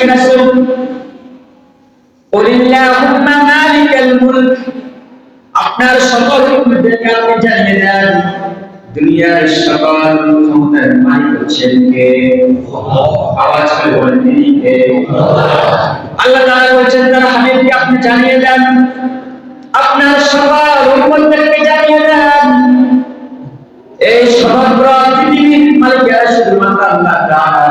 কিনা শুনুন কুলিল্লাহুম্মা মালিকাল মুলক আপনার সকল মুলককে আপনি জানিয়ে দেন, দুনিয়ার সকল ক্ষমতার মালিক হচ্ছেন কে? আওয়াজ করে বলেন তিনি কে? আল্লাহ তাআলা বলেছেন, তার হাবিবকে আপনি জানিয়ে দেন, আপনার সকল উম্মতকে জানিয়ে দেন। এই সমগ্র পৃথিবীর মালিকেরা শুধুমাত্র আল্লাহ তাআলা।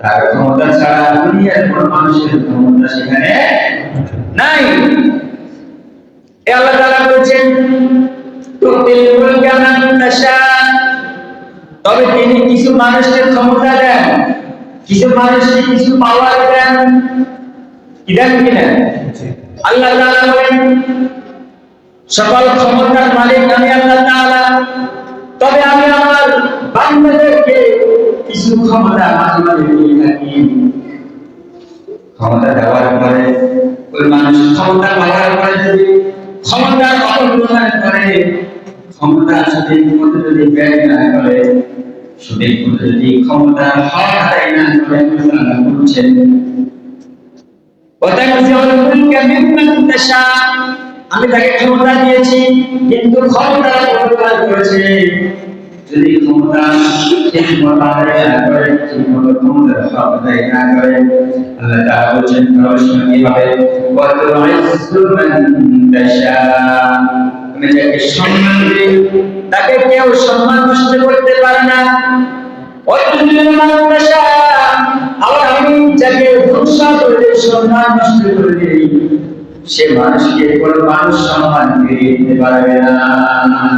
তার ক্ষমতা ছাড়া দুনিয়ার কোন মানুষের ক্ষমতা সেখানে নাই। এ আল্লাহ তাআলা বলেছেন তুতিল মুলকা মান তাশা তবে তিনি কিছু মানুষকে ক্ষমতা দেন কিছু মানুষকে কিছু পাওয়ার দেন। কি দেন কি দেন? আল্লাহ তাআলা বলেন সকল ক্ষমতার মালিক আমি আল্লাহ তাআলা। তবে আমি আমার বান্দাদেরকে কিছু ক্ষমতা মাঝে মাঝে দিয়ে থাকি। ক্ষমতা দেওয়ার পরে ওই মানুষ ক্ষমতা পাওয়ার পরে যদি ক্ষমতার অপব্যবহার করে, ক্ষমতা সঠিক মতো যদি ব্যয় না করে, সঠিক মতো যদি ক্ষমতার হক না করে মিম্মান তাশা আমি তাকে ক্ষমতা দিয়েছি, কিন্তু ক্ষমতা করেছে। যদি ক্ষমতা করে ঠিক মান সম্মান দিই তাকে কেউ সম্মান নষ্ট করতে পারে না। আমি যাকে ধ্বংস করে সম্মান নষ্ট করে দিই, সে মানুষকে কোন মানুষ সম্মান ফিরিয়ে দিতে পারবে না।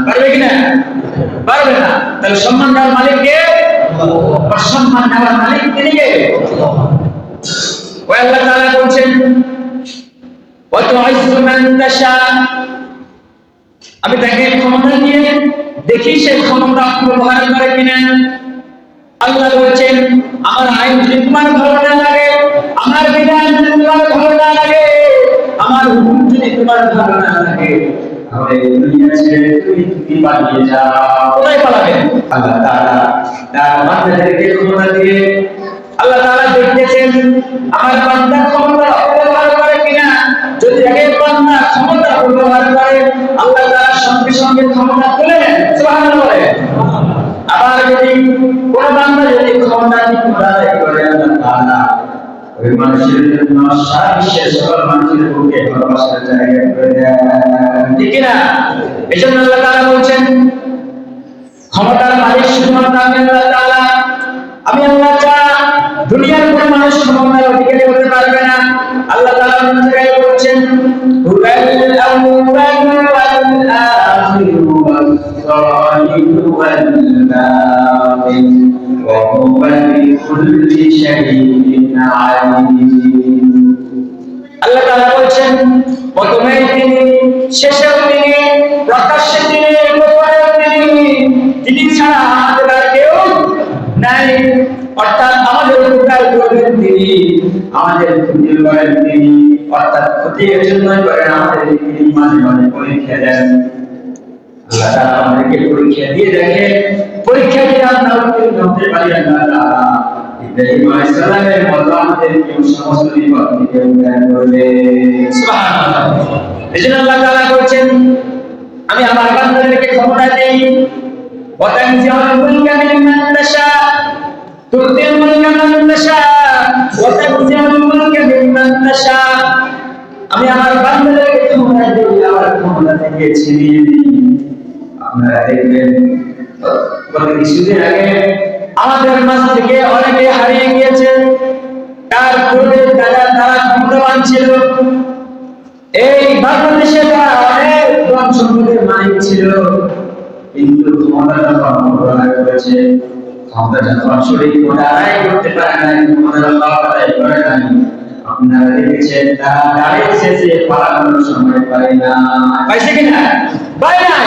পারবে কিনা পারবে না। তাহলে সম্মান দেওয়ার মালিক কে সম্মান দেওয়ার মালিক তিনি কে তাআলা বলছেন আমি তাকে ক্ষমতা দিয়ে দেখি সে ক্ষমতা ব্যবহার করে কিনা। আল্লাহ বলছেন, আমার আইন যদি তোমার ভালো না লাগে, আমার বিধান যদি ভালো না লাগে, আমার হুকুম যদি তোমার ভালো না লাগে তাহলে দুনিয়া ছেড়ে তুমি তুমি পালিয়ে যাও। কোথায় পালাবে? আল্লাহ তাআলা তার বান্দাদেরকে ক্ষমতা দিয়ে আল্লাহ তাআলা দেখতেছেন আমার বান্দা ক্ষমতা মানুষের জন্য সারা বিশ্বের সকল মানুষের বুকে ভালোবাসার জায়গা করে দেন ঠিক না এই জন্য আল্লাহ তাআলা বলছেন, ক্ষমতার মালিক শুধুমাত্র আমি আল্লাহ তাআলা। আমি আল্লাহ ছাড়া দুনিয়ার কোন মানুষ ক্ষমতার অধিকারী হতে পারবে না। আল্লাহ তাআলা অন্য জায়গায় বলছেন হুয়াল আউয়াল ওয়াল আখির ওয়াল সালিহ ওয়াল বাতিন ওয়া হুয়া বিকুল্লি শাইইন আল্লাহ তাআলা বলছেন, প্রথমে তিনি শেষেও তিনি প্রকাশ্যে তিনি গোপনেও তিনি তিনি ছাড়া আমাদের আর কেউ নাই। অর্থাৎ আমাদের উপকার করবেন তিনি, আমাদের ক্ষতি করেন তিনি, অর্থাৎ ক্ষতি এর জন্যই করেন আমাদের তিনি মাঝে মাঝে পরীক্ষা দেন। আল্লাহ তাআলা আমাদেরকে পরীক্ষা দিয়ে দেখে, পরীক্ষা দিয়ে আমরা উত্তীর্ণ হতে পারি আল্লাহ তাআলা ইব্রাহিম আলাইহিস সালামের আমাদেরকে সমস্ত বিপদ থেকে উদ্ধার করবে। সুবহানাল্লাহ। এজন্য আল্লাহ তাআলা বলছেন, আমি আমার বান্দাদেরকে ক্ষমতা দেই। ওয়াতানজিউল মুলকা মিম্মান তাশা তুতিল মুলকা মান তাশা ওয়াতানজিউল মুলকা মিম্মান তাশা আমি আমার বান্দাদেরকে ক্ষমতা দেই আমার ক্ষমতা থেকে ছিনিয়ে দিই আপনারা দেখবেন কিছুদিন আগে আমাদের মাঝ থেকে অনেকে হারিয়ে গিয়েছে। তার পূর্বে তারা তারা ক্ষমতাবান ছিল। এই বাংলাদেশে তারা অনেক ধন সম্পদের মালিক ছিল। কিন্তু ক্ষমতা যখন করেছে, ক্ষমতা মতো আদায় করতে পারে ক্ষমতার অভাব আদায় করে নাই, আপনারা দেখেছেন, তারা দাঁড়িয়েছে যে পালানোর সময় পায় না পাইছে কিনা? পায় নাই।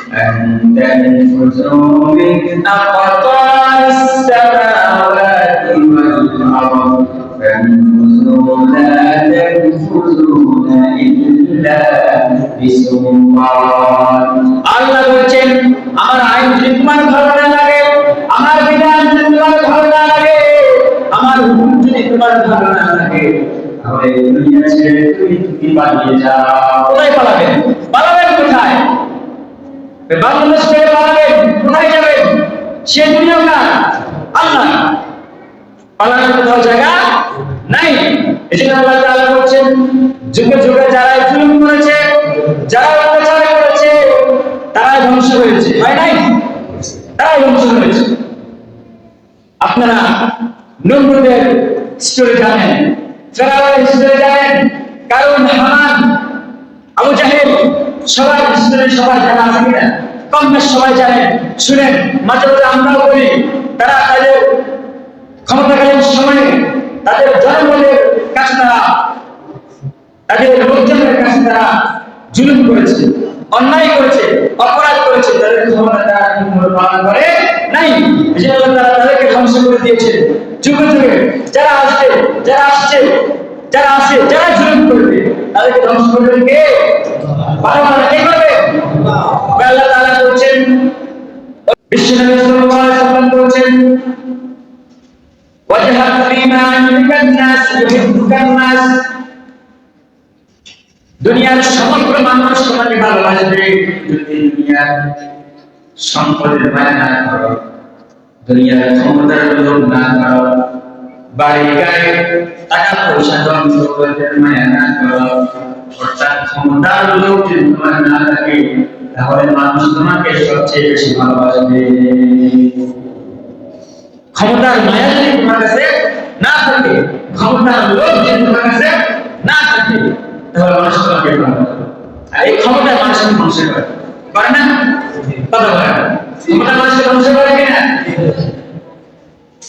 أن تنفذوا من أقطار السماوات والأرض فانفذوا لا تنفذون إلا بسلطان আল্লাহ বলছেন আমার আইন যদি তোমার ভালো না লাগে আমার বিধান যদি তোমার ভালো না লাগে আমার হুকুম যদি তোমার ভালো না লাগে তাহলে দুনিয়া ছেড়ে তুমি তুমি পালিয়ে যাও কোথায় পালাবেন পালাবেন কোথায় বাংলাদেশ ছেড়ে পালাবেন কোথায় যাবেন সে দুনিয়া না আল্লাহ। পালানোর কোথাও জায়গা নাই। এজন্য আল্লাহ তাআলা বলছেন, যুগে যুগে যারা জুলুম করেছে যারা অত্যাচার করেছে তারা ধ্বংস হয়েছে। হয় নাই? তারা ধ্বংস হয়েছে। আপনারা নমরুদের স্টোরি জানেন, ফেরাউনের স্টোরি জানেন, কারণ হামান সবাই স্টোরি সবাই জানা আছে কিনা কম সবাই জানেন, শুনেন, মাঝে মাঝে আমরাও বলি, তারা তাদের ক্ষমতাকালীন সময়ে তাদের জনগণের কাছে তারা, তাদের লোকজনের কাছে তারা জুলুম করেছে, অন্যায় করেছে, অপরাধ করেছে, তাদের ক্ষমতা তারা পালন করে নাই? এই তারা তাদেরকে ধ্বংস করে দিয়েছে। যুগে যুগে যারা আসছে যারা আসছে, যারা আসে, যারা জুলুম করবে, তাদেরকে ধ্বংস করবে কে? Dunia semua permanen semua dibalas dari dunia sampai dunia dunia semua terlalu banyak বাড়ি গাড়ি টাকা পয়সা ধন সম্পদের মায়া না অর্থাৎ ক্ষমতার লোভ যদি তোমার না থাকে, তাহলে মানুষ তোমাকে সবচেয়ে বেশি ভালোবাসবে। ক্ষমতার মায়া যদি তোমার কাছে না থাকে, ক্ষমতার লোভ যদি তোমার কাছে না থাকে, তাহলে মানুষ তোমাকে ভালোবাসবে। এই ক্ষমতায় মানুষকে ধ্বংস করে। পারে না? কথা বলে ক্ষমতা মানুষকে ধ্বংস করে কিনা?